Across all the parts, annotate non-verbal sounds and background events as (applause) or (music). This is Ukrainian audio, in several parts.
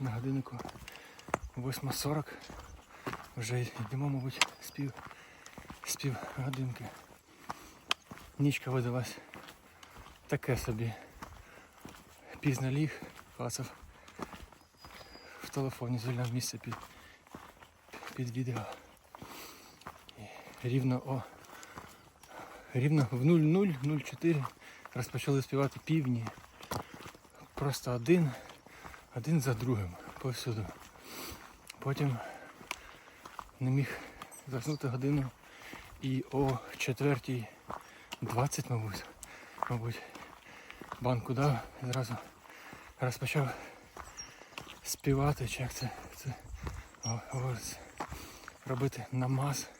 на годиннику 8.40. Вже йдемо, мабуть, з пів, з пів годинки. Нічка видалась таке собі. Пізно ліг, клацав в телефоні, звільняв місце під, під відео. І рівно о рівно в 00.04 розпочали співати півні. Просто один, один за другим повсюду. Потім не міг заснути годину і о 4.20, мабуть, мабуть, банку дав і зразу розпочав співати, чи як це, це робити намаз.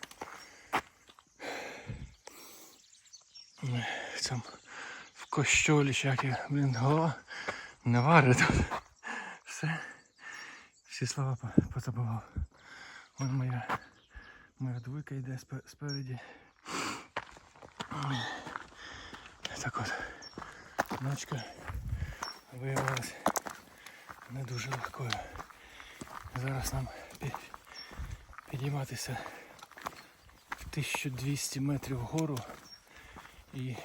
В цьому в кощолі, чи як я, блін, голова не варить тут. Все. Всі слова позабував. Вон моя, моя двойка йде спереді. Так от, ночка виявилась не дуже легкою. Зараз нам підійматися в 1200 метрів вгору і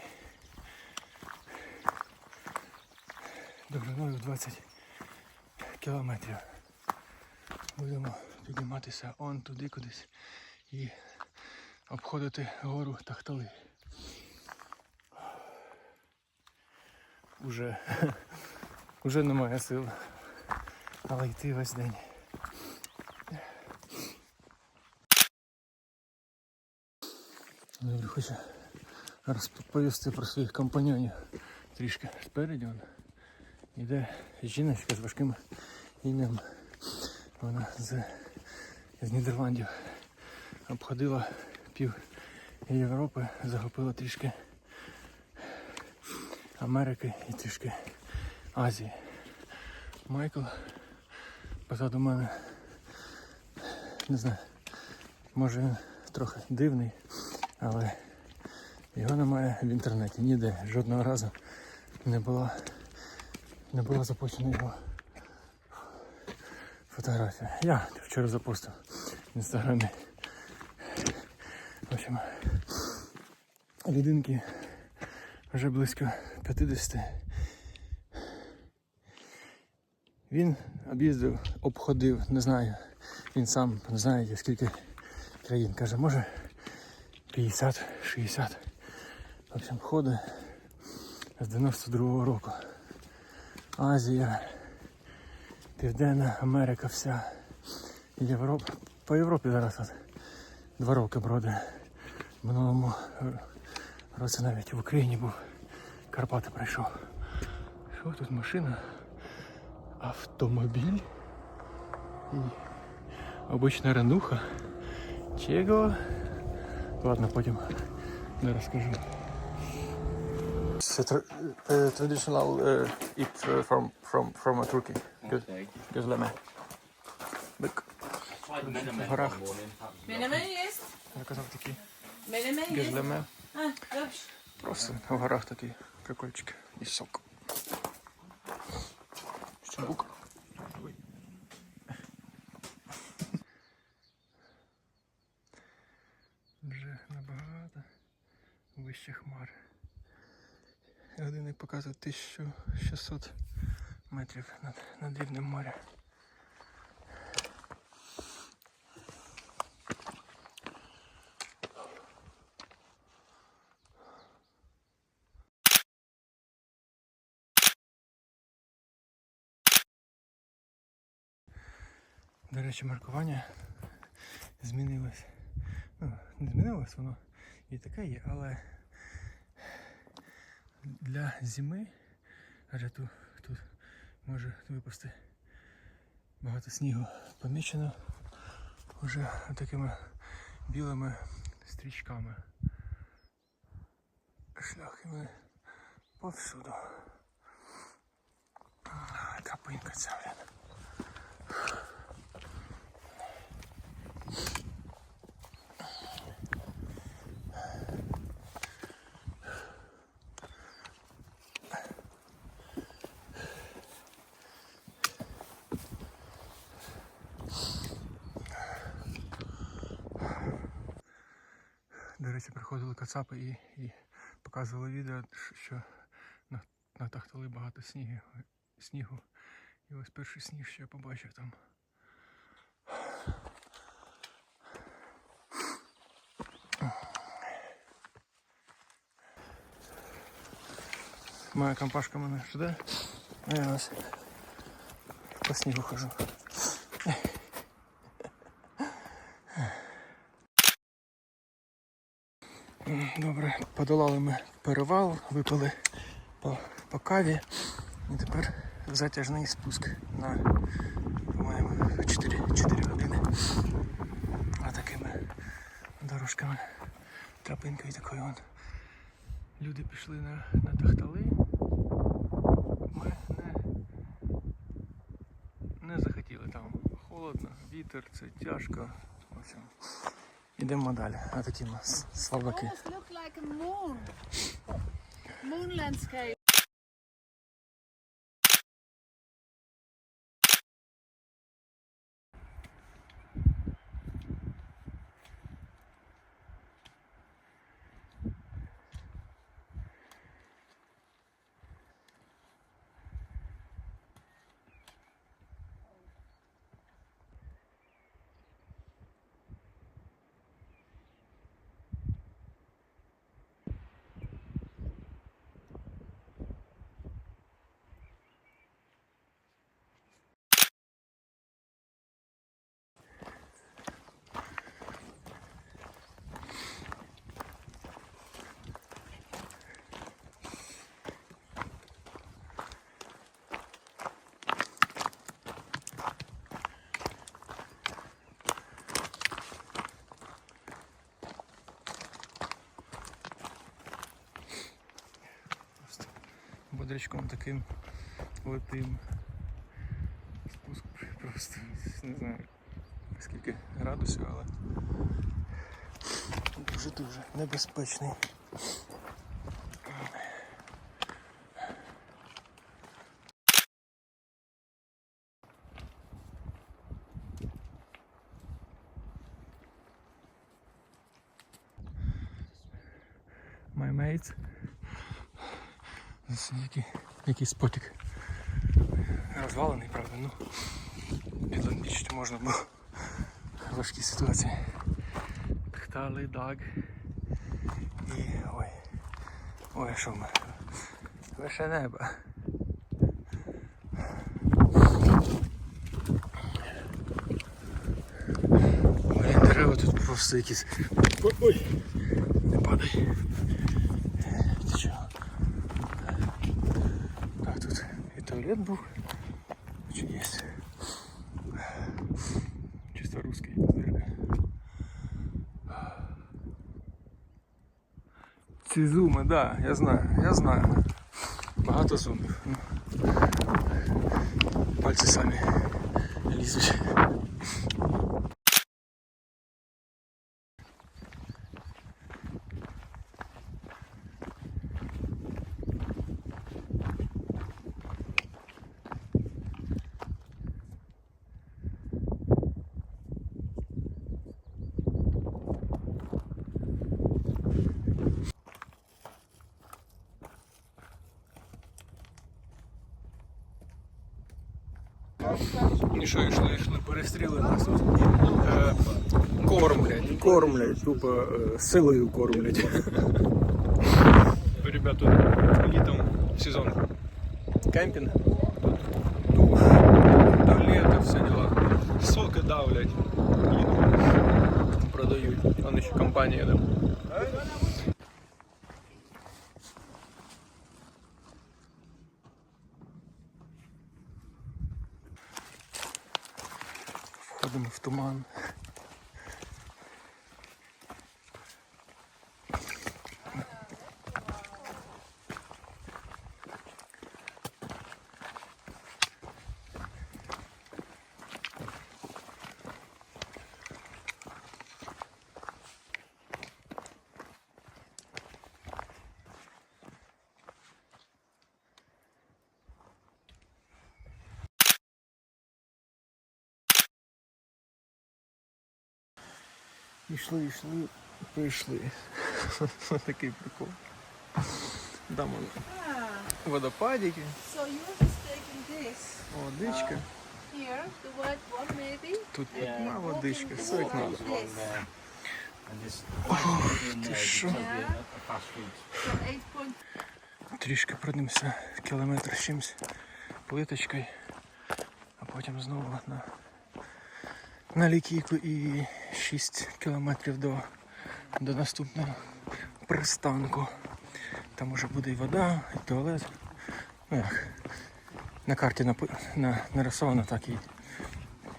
довжиною в 20 кілометрів. Будемо підніматися он туди кудись і обходити гору Тахтали. Уже, (laughs) уже немає сил, але йти весь день. Добре, хочу розповісти про своїх компаньонів трішки спереді. Йде жіночка з важким ім'ям. Вона з, з Нідерландів обходила пів Європи, захопила трішки Америки і трішки Азії. Майкл позаду мене, не знаю, може він трохи дивний, але його немає в інтернеті ніде. Жодного разу не була, не була запущена його фотографія. Я вчора запустив в інстаграмі. В общем, людинки вже близько 50. Він об'їздив, обходив, не знаю. Він сам не знає скільки країн. Каже, може 50-60. В общем, ходить з 92-го року. Азія, Південна Америка вся. Європа. По Європі зараз от два роки бродить. В минулому році навіть в Україні був. Карпати прийшов. Що тут машина? Автомобіль і обична ренуха. Чего? Ладно, потім не розкажу. It's a tra- uh, traditional uh, eat uh, from from from a Turkey. Good. Okay. Gözleme. Бик. Tried menemen Горах. one morning. Menemen jest? Заказав такі Menemen jest? gözleme. Ha, dobrze. Просто в горах такі прикольчики. І сок. Ще бук. Ой. Вже набагато вище хмар. Годинник показує 1600 метрів над, над рівнем моря. До речі, маркування змінилось. Ну, не змінилось, воно і таке є, але для зими, адже тут, тут може випасти багато снігу, помічено вже такими білими стрічками. Шляхи ми повсюду. Капинка ця, блін. Приходили кацапи і, і показували відео, що на, на багато снігу, снігу. І ось перший сніг, що я побачив там. Моя компашка мене жде. А я ось по снігу хожу. М, Добре, подолали ми перевал, випили по, по каві. І тепер затяжний спуск на, по-моєму, 4, 4 години. А такими дорожками, тропинкою такою. Вон. Люди пішли на, на тахтали. Ми не, не захотіли там. Холодно, вітер, це тяжко. В общем, ідемо далі. А такі ми с- слабаки. Like a moon. Moon landscape. Бодрячком таким летим. Спуск просто не знаю скільки градусів, але дуже-дуже небезпечний. My. Ось Який, який спотик. Розвалений, правда, ну підломбічити можна було важкі ситуації. Птали, даг. І ой. Ой, що ми? Лише небо. Блін, дерева тут просто якісь. Ой. Не падай. і туалет був. Чи є? Чисто русский зеркало. Ці зуми, да, я знаю, я знаю. Багато зумів. Ну, Пальці самі лізуть. І що, йшли, йшли, перестріли нас. Е, кормлять, кормлять, тупо е, силою кормлять. Ребята, літом сезон кемпінг. Тут душ, туалети, все дела. Соки давлять. Продають. Вон ще компанія там. Входимо в туман. Йшли, йшли, прийшли. (laughs) Такий прикол. Там водопадики, so you're this. водичка. Here, the white one maybe. Тут одна водичка, все як надо. Ти що? point Трішки пройдемося кілометр з чимось плиточкою, а потім знову на, на лікійку і 6 кілометрів до, до наступного пристанку. Там уже буде і вода, і туалет. Ну як, на карті напи- на, нарисовано так і,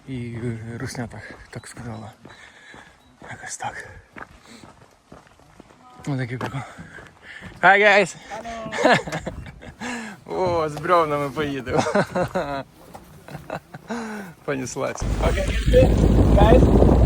і е, Русня так, так сказала. Якось так. Ось такий прикол. Hi guys! (laughs) О, з бревнами поїдемо. (laughs) Понеслась. So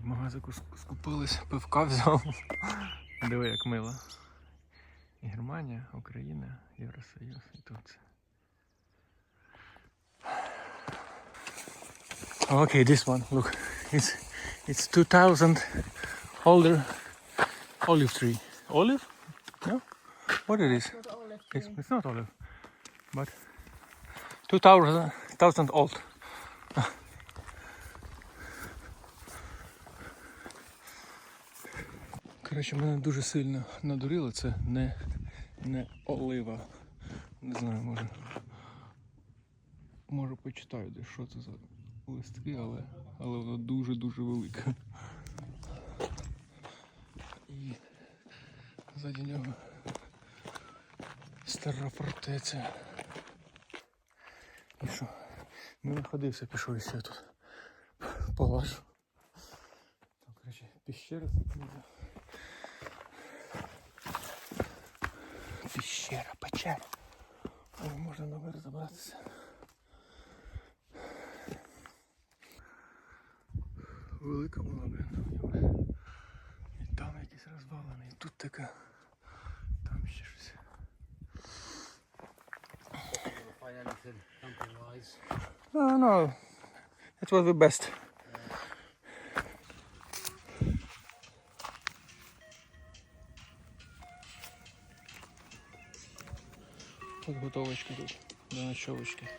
В магазику ск- скупились, пивка взяв. Диви, як мило. І Германія, Україна, Євросоюз і Турція. Okay, this one, look. It's it's 2000 older olive tree. Olive? No? What it is? It's, it's not olive. But 2000 2000 old. Коротше, мене дуже сильно надурило, це не, не олива. Не знаю, може. Може почитаю, де що це за листки, але, але воно дуже-дуже велике. І ззаді нього стара фортеця. І що? Не находився, пішов і тут. Полажу. Там, коротше, піщера тут. Печера. Ой, можна наверх забратися. Велика була, блін. І там якісь розвалини, і тут така. Там ще щось. Find anything camping wise. No, no. Was the best. Подготовочка тут до ночевочки.